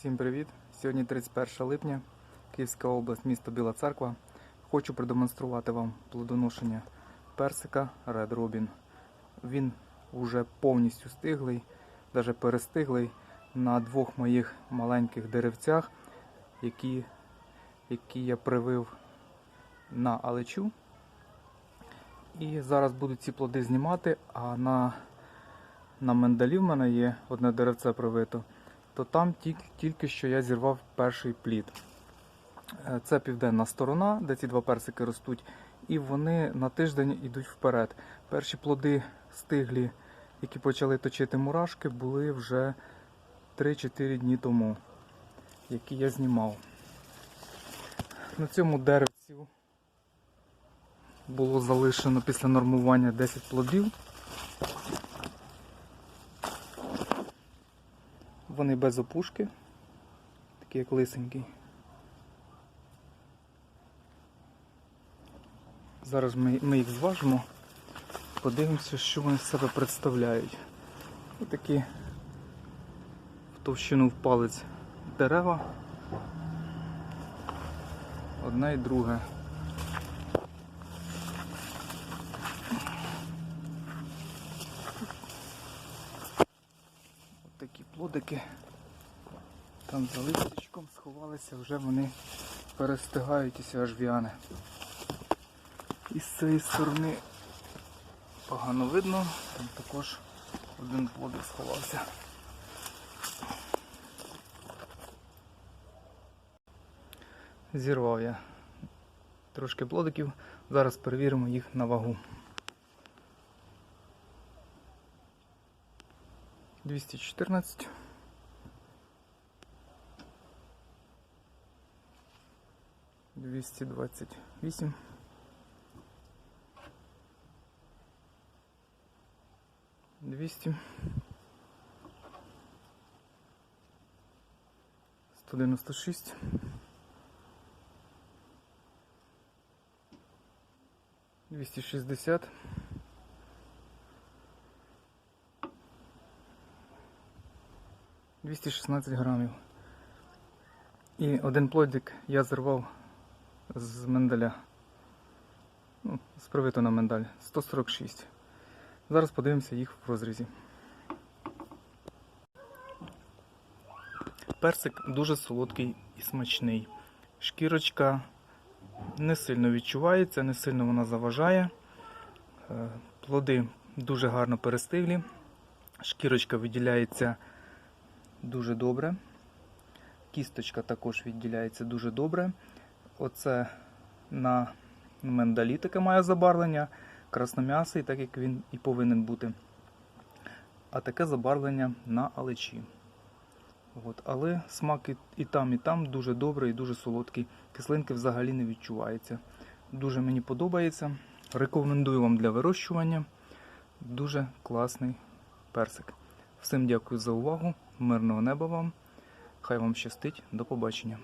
Всім привіт! Сьогодні 31 липня, Київська область, місто Біла Церква. Хочу продемонструвати вам плодоношення персика Red Robin. Він вже повністю стиглий, навіть перестиглий на двох моїх маленьких деревцях, які, які я привив на алечу. І зараз буду ці плоди знімати, а на, на миндалі в мене є одне деревце привито то там тільки, тільки що я зірвав перший плід. Е, Це південна сторона, де ці два персики ростуть, і вони на тиждень йдуть вперед. Перші плоди стиглі, які почали точити мурашки, були вже 3-4 дні тому, які я знімав. На цьому деревці було залишено після нормування 10 плодів. Вони без опушки, такі як лисенький. Зараз ми, ми їх зважимо, подивимося, що вони з себе представляють. Ось такі в товщину в палець дерева. Одне і друге. Такі плодики. Там за листочком сховалися, вже вони перестигають і аж в'яне. І з цієї сторони погано видно, там також один плодик сховався. Зірвав я трошки плодиків, зараз перевіримо їх на вагу. 214. Двести двадцать восемь. Двести. Сто девяносто шесть. Двести шестьдесят. 216 грамів. І один плодик я зірвав з миндаля. Ну, з привиту на миндаль. 146. Зараз подивимося їх в розрізі. Персик дуже солодкий і смачний. Шкірочка не сильно відчувається, не сильно вона заважає. Е, плоди дуже гарно перестиглі. Шкірочка виділяється дуже добре. Кісточка також відділяється дуже добре. Оце на миндалі таке має забарвлення, красном'ясий, так як він і повинен бути. А таке забарвлення на алечі. От. Але смак і, і там, і там дуже добрий і дуже солодкий. Кислинки взагалі не відчувається. Дуже мені подобається. Рекомендую вам для вирощування. Дуже класний персик. Всім дякую за увагу. Мирного неба вам. Хай вам щастить. До побачення.